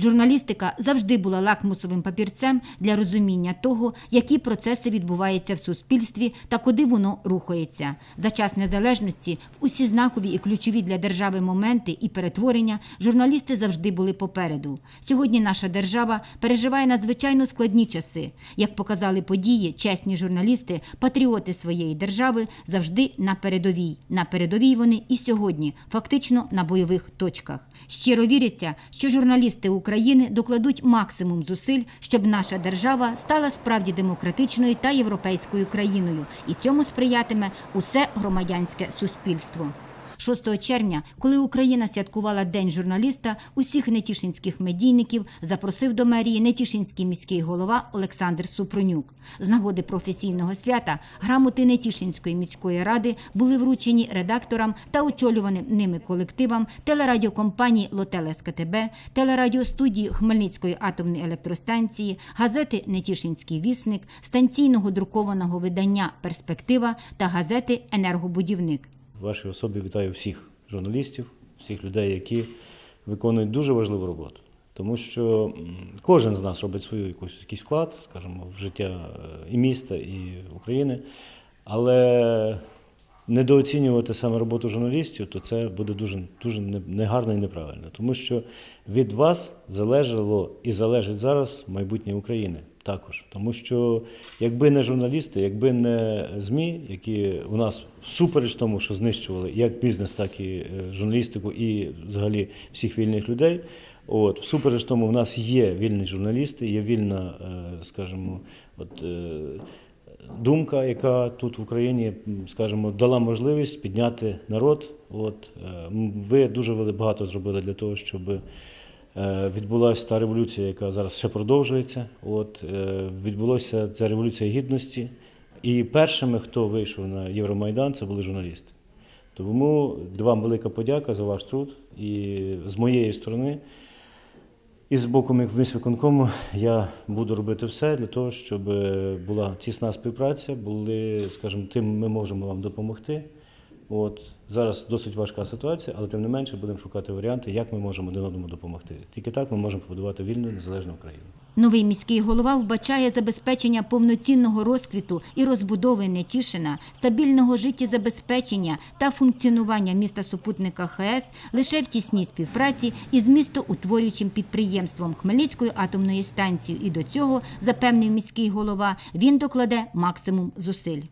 Журналістика завжди була лакмусовим папірцем для розуміння того, які процеси відбуваються в суспільстві та куди воно рухається. За час незалежності в усі знакові і ключові для держави моменти і перетворення журналісти завжди були попереду. Сьогодні наша держава переживає надзвичайно складні часи. Як показали події, чесні журналісти, патріоти своєї держави завжди на передовій. На передовій вони і сьогодні, фактично на бойових точках. Щиро віриться, що журналісти України докладуть максимум зусиль, щоб наша держава стала справді демократичною та європейською країною, і цьому сприятиме усе громадянське суспільство. 6 червня, коли Україна святкувала День журналіста, усіх нетішинських медійників запросив до мерії Нетішинський міський голова Олександр Супронюк. З нагоди професійного свята грамоти Нетішинської міської ради були вручені редакторам та очолюваним ними колективам телерадіокомпанії Лотел СКТБ, телерадіостудії Хмельницької атомної електростанції, газети Нетішинський вісник, станційного друкованого видання Перспектива та газети Енергобудівник. Вашій особі вітаю всіх журналістів, всіх людей, які виконують дуже важливу роботу. Тому що кожен з нас робить свою якусь якийсь вклад, скажімо, в життя е, і міста, і України. Але недооцінювати саме роботу журналістів, то це буде дуже, дуже негарно і неправильно. Тому що від вас залежало і залежить зараз майбутнє України також. Тому що якби не журналісти, якби не ЗМІ, які у нас всупереч тому, що знищували як бізнес, так і е, журналістику, і взагалі всіх вільних людей. От, всупереч тому, в нас є вільні журналісти, є вільна, е, скажімо, от, е, думка, яка тут в Україні, скажімо, дала можливість підняти народ. От, ви дуже багато зробили для того, щоб відбулася та революція, яка зараз ще продовжується. От, е, відбулася ця революція гідності. І першими, хто вийшов на Євромайдан, це були журналісти. Тому вам велика подяка за ваш труд. І з моєї сторони, і з боку міськвиконкому я буду робити все для того, щоб е, була тісна співпраця, були, скажімо, тим ми можемо вам допомогти. От зараз досить важка ситуація, але тим не менше будемо шукати варіанти, як ми можемо один одному допомогти. Тільки так ми можемо побудувати вільну незалежну Україну. Новий міський голова вбачає забезпечення повноцінного розквіту і розбудови Нетішина, стабільного життєзабезпечення та функціонування міста супутника ХС лише в тісній співпраці із містоутворюючим підприємством Хмельницької атомної станції. І до цього, запевнив міський голова, він докладе максимум зусиль.